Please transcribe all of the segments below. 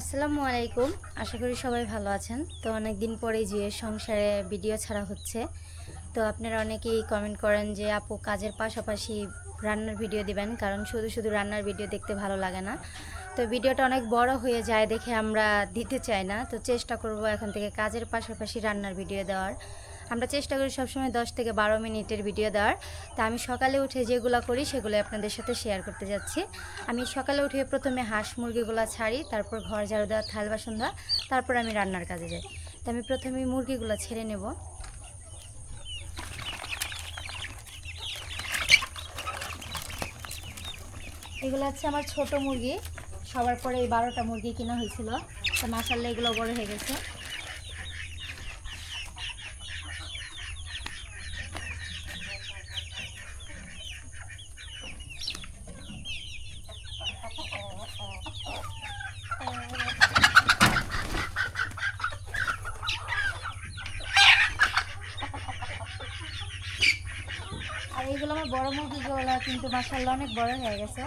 আসসালামু আলাইকুম। আশা করি সবাই ভালো আছেন। তো অনেক দিন পরেই যে সংসারে ভিডিও ছাড়া হচ্ছে, তো আপনারা অনেকেই কমেন্ট করেন যে, আপু, কাজের পাশাপাশি রান্নার ভিডিও দিবেন, কারণ শুধু শুধু রান্নার ভিডিও দেখতে ভালো লাগে না। তো ভিডিওটা অনেক বড় হয়ে যায় দেখে আমরা দিতে চাই না। তো চেষ্টা করব এখন থেকে কাজের পাশাপাশি রান্নার ভিডিও দেওয়ার। আমরা চেষ্টা করি সবসময় দশ থেকে বারো মিনিটের ভিডিও দেওয়ার। তা আমি সকালে উঠে যেগুলো করি সেগুলো আপনাদের সাথে শেয়ার করতে যাচ্ছি। আমি সকালে উঠে প্রথমে হাঁস মুরগিগুলো ছাড়ি, তারপর ঘর ঝাড়ু দেওয়া, থাল বাসন দেওয়া তারপর আমি রান্নার কাজে যাই। তো আমি প্রথমে মুরগিগুলো ছেড়ে নেব। এগুলো হচ্ছে আমার ছোট মুরগি। সবার পরে এই বারোটা মুরগি কেনা হয়েছিল। তো মাসাল্লা এগুলো বড় হয়ে গেছে আর এইগুলো আমার বড় মুরগিগুলো কিন্তু মাসাল্লাহ অনেক বড় হয়ে গেছে।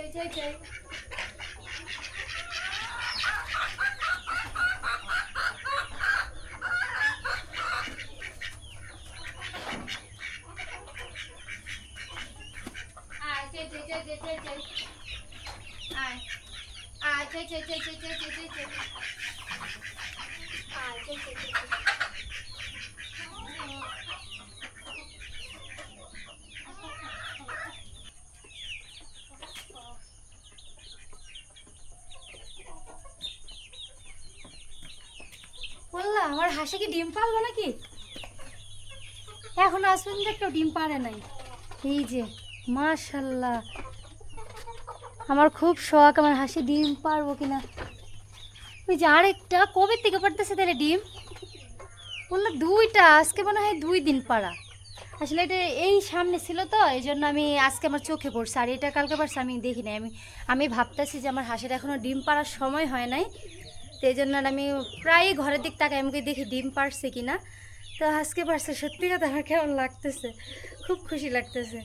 take, take, take. Take, take, take, take, take, take, take. Ah, take, take, take, take. আমার হাসি কি ডিম পারল নাকি? এখন আসবেন একটু ডিম পারে নাই। এই যে, মাশাল্লাহ। আমার খুব শখ আমার হাসি ডিম পারব কিনা। ওই যে আরেকটা, কবে থেকে পারতেছে তাহলে ডিম? বলল দুইটা, আজকে মনে হয় দুই দিন পাড়া। আসলে এটা এই সামনে ছিল তো এই জন্য আমি আজকে আমার চোখে পড়ছে। আর এটা কালকে পারছে আমি দেখি নাই। আমি আমি ভাবতেছি যে আমার হাঁসের এখনও ডিম পাড়ার সময় হয় নাই। তো এই জন্য আমি প্রায়ই ঘরের দিক তাকাই আমাকে দেখি ডিম পারছে কি না তো আজকে পারছে, সত্যি কথা আমার কেমন লাগতেছে, খুব খুশি লাগতেছে।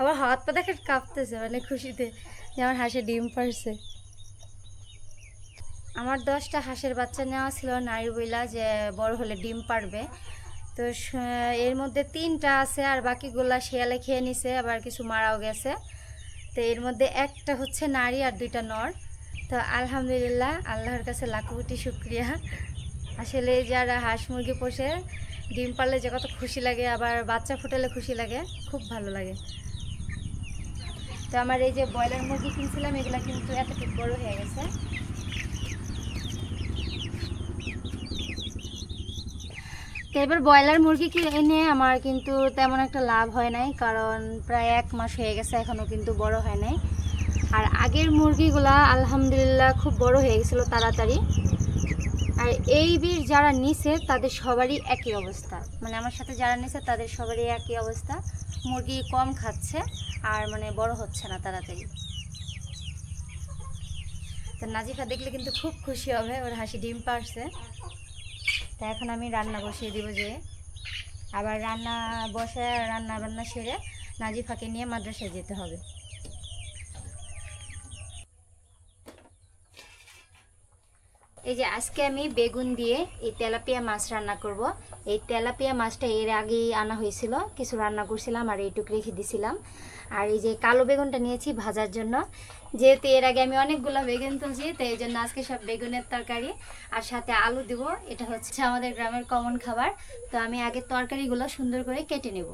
আমার হাত পা দেখে কাঁপতেছে মানে খুশিতে যে আমার হাঁসে ডিম পারছে। আমার দশটা হাঁসের বাচ্চা নেওয়া ছিল নারী বইলা যে বড় হলে ডিম পারবে। তো এর মধ্যে তিনটা আছে আর বাকিগুলা শেয়ালে খেয়ে নিছে, আবার কিছু মারাও গেছে। তো এর মধ্যে একটা হচ্ছে নারী আর দুইটা নর। তো আলহামদুলিল্লাহ, আল্লাহর কাছে লাখো কোটি শুক্রিয়া। আসলে যারা হাঁস মুরগি পোষে, ডিম পারলে যে কত খুশি লাগে, আবার বাচ্চা ফুটালে খুশি লাগে, খুব ভালো লাগে। তো আমার এই যে ব্রয়লার মুরগি কিনছিলাম, এগুলো কিন্তু এতটুকু বড় হয়ে গেছে। তো এবার ব্রয়লার মুরগি কিনে আমার কিন্তু তেমন একটা লাভ হয় নাই, কারণ প্রায় এক মাস হয়ে গেছে এখনও কিন্তু বড় হয় নাই। আর আগের মুরগিগুলা আলহামদুলিল্লাহ খুব বড় হয়ে গেছিল তাড়াতাড়ি। আর এই বীর যারা নিছে, তাদের সবারই একই অবস্থা। মানে আমার সাথে যারা নিছে, তাদের সবারই একই অবস্থা। মুরগি কম খাচ্ছে, আর মানে বড় হচ্ছে না তাড়াতাড়ি। তো নাজিফা দেখলে কিন্তু খুব খুশি হবে, ওর হাসি ডিম পারছে তা এখন আমি রান্না বসিয়ে দিব যে, আবার রান্না বসে রান্না বান্না সেরে নাজিফাকে নিয়ে মাদ্রাসায় যেতে হবে। এই যে আজকে আমি বেগুন দিয়ে এই তেলাপিয়া মাছ রান্না করব। এই তেলাপিয়া মাছটা এর আগেই আনা হয়েছিল, কিছু রান্না করছিলাম আর এইটুকু রেখে দিছিলাম। আর এই যে কালো বেগুনটা নিয়েছি ভাজার জন্য। যেহেতু এর আগে আমি অনেকগুলো বেগুন তুলছি, তো এই জন্য আজকে সব বেগুনের তরকারি আর সাথে আলু দিব। এটা হচ্ছে আমাদের গ্রামের কমন খাবার। তো আমি আগে তরকারিগুলো সুন্দর করে কেটে নেব।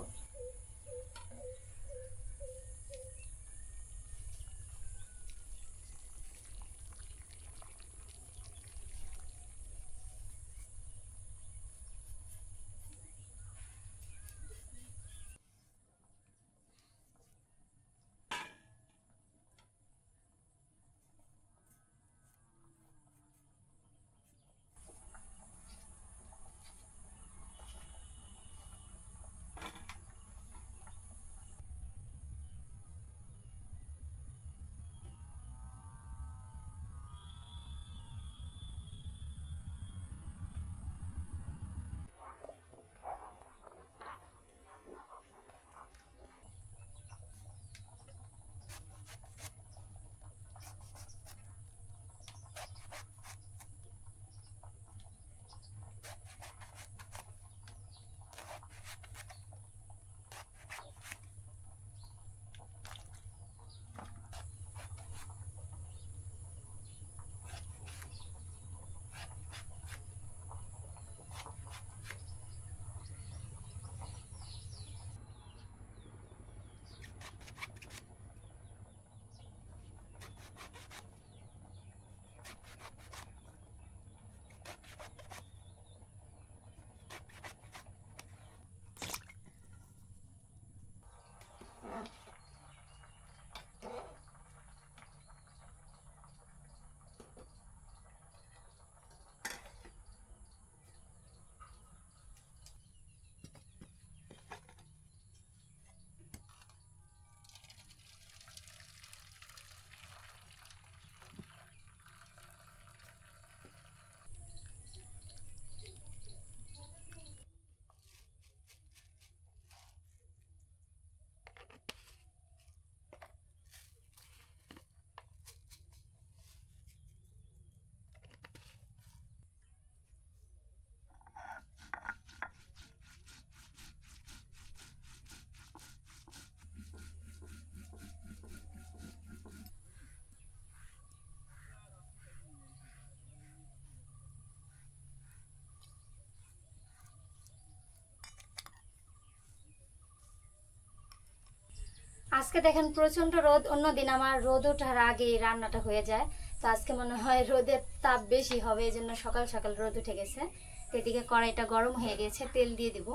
আজকে দেখেন প্রচণ্ড রোদ অন্যদিন আমার রোদ ওঠার আগে রান্নাটা হয়ে যায়। তো আজকে মনে হয় রোদের তাপ বেশি হবে এই জন্য সকাল সকাল রোদ উঠে গেছে। এদিকে কড়াইটা গরম হয়ে গেছে, তেল দিয়ে দিব।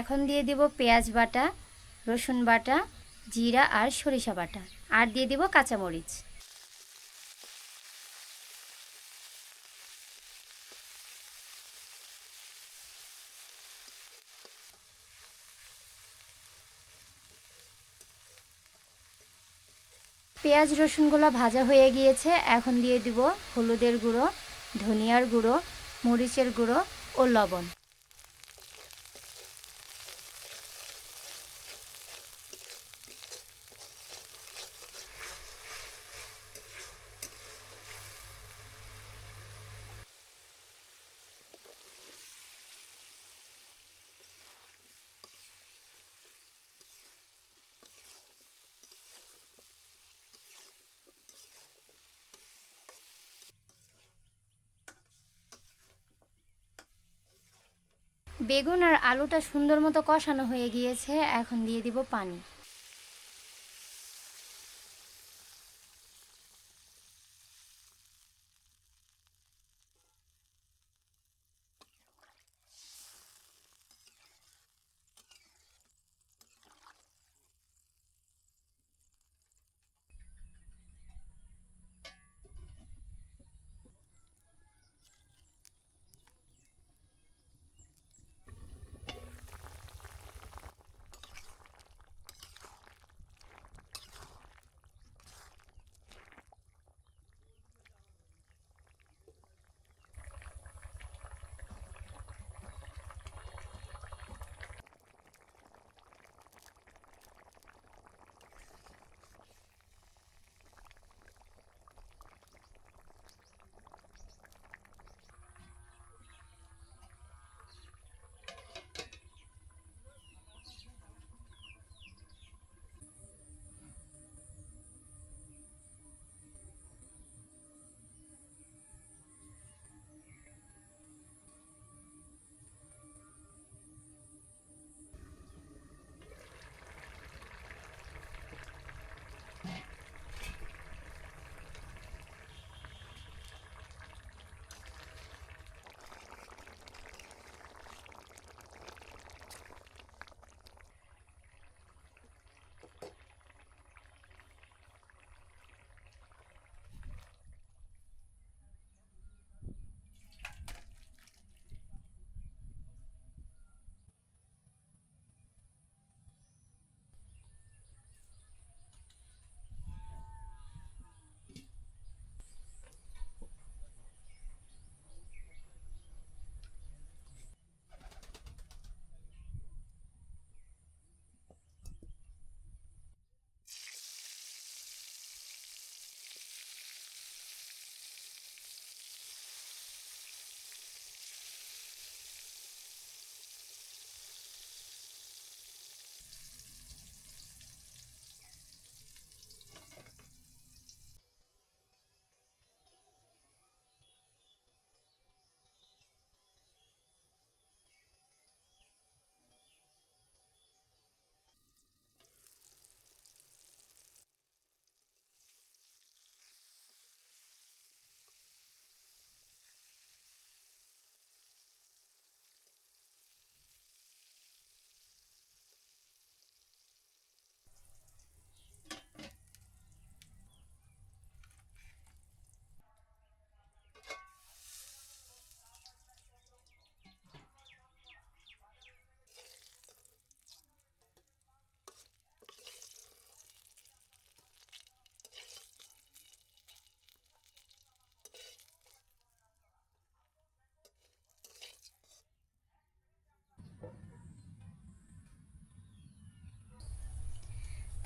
এখন দিয়ে দেব পেঁয়াজ বাটা, রসুন বাটা, জিরা আর সরিষা বাটা। আর দিয়ে দেব কাঁচামরিচ। পেঁয়াজ, রসুনগুলো ভাজা হয়ে গিয়েছে। এখন দিয়ে দিব হলুদের গুঁড়ো, ধনিয়ার গুঁড়ো, মরিচের গুঁড়ো ও লবণ। বেগুন আর আলুটা সুন্দর মতো কষানো হয়ে গিয়েছে এখন দিয়ে দিব পানি।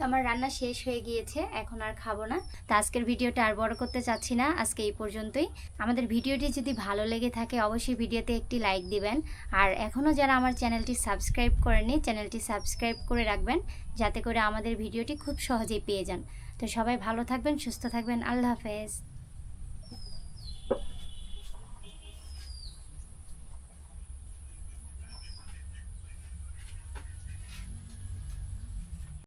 আমার রান্না শেষ হয়ে গিয়েছে, এখন আর খাব না। তা আজকের ভিডিওটা আর বড় করতে চাচ্ছি না, আজকে এই পর্যন্তই। আমাদের ভিডিওটি যদি ভালো লেগে থাকে, অবশ্যই ভিডিওতে একটি লাইক দিবেন। আর এখনও যারা আমার চ্যানেলটি সাবস্ক্রাইব করেনি চ্যানেলটি সাবস্ক্রাইব করে রাখবেন, যাতে করে আমাদের ভিডিওটি খুব সহজেই পেয়ে যান। তো সবাই ভালো থাকবেন, সুস্থ থাকবেন, আল্লাহ হাফেজ।